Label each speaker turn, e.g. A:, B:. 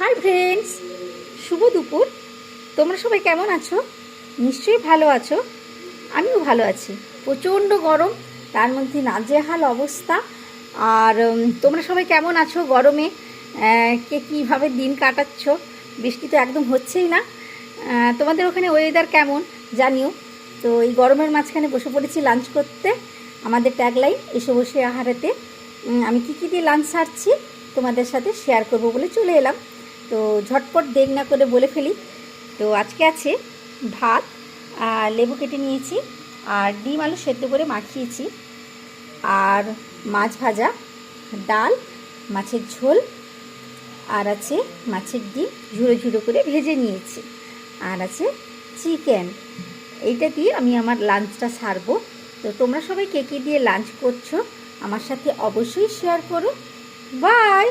A: Hi friends শুভ দুপুর। তোমরা সবাই কেমন আছো? নিশ্চয়ই ভালো আছো। আমিও ভালো আছি। প্রচণ্ড গরম, তার মধ্যে নাজেহাল অবস্থা। আর তোমরা সবাই কেমন আছো গরমে? কে কীভাবে দিন কাটাচ্ছ? বৃষ্টি তো একদম হচ্ছেই না। তোমাদের ওখানে ওয়েদার কেমন? জানিও। তো এই গরমের মাঝখানে বসে পড়েছি লাঞ্চ করতে। আমাদের ট্যাগলাই এসে বসে আহারেতে। আমি কী কী দিয়ে লাঞ্চ সারছি? তোমাদের সাথে শেয়ার করব বলে চলে এলাম। তো ঝটপট দেখ না করে বলে ফেলি। তো আজকে আছে ভাত আর লেবু কেটে নিয়েছি আর ডিম আলু সেদ্ধ করে মাখিয়েছি। আর মাছ ভাজা, ডাল, মাছের ঝোল আর আছে মাছের ডিম ঝুড়ো ঝুড়ো করে ভেজে নিয়েছি। আর আছে চিকেন। এইটা দিয়ে আমি আমার লাঞ্চটা সারবো। তো তোমরা সবাই কে কে দিয়ে লাঞ্চ করছ, আমার সাথে অবশ্যই শেয়ার করো। বাই!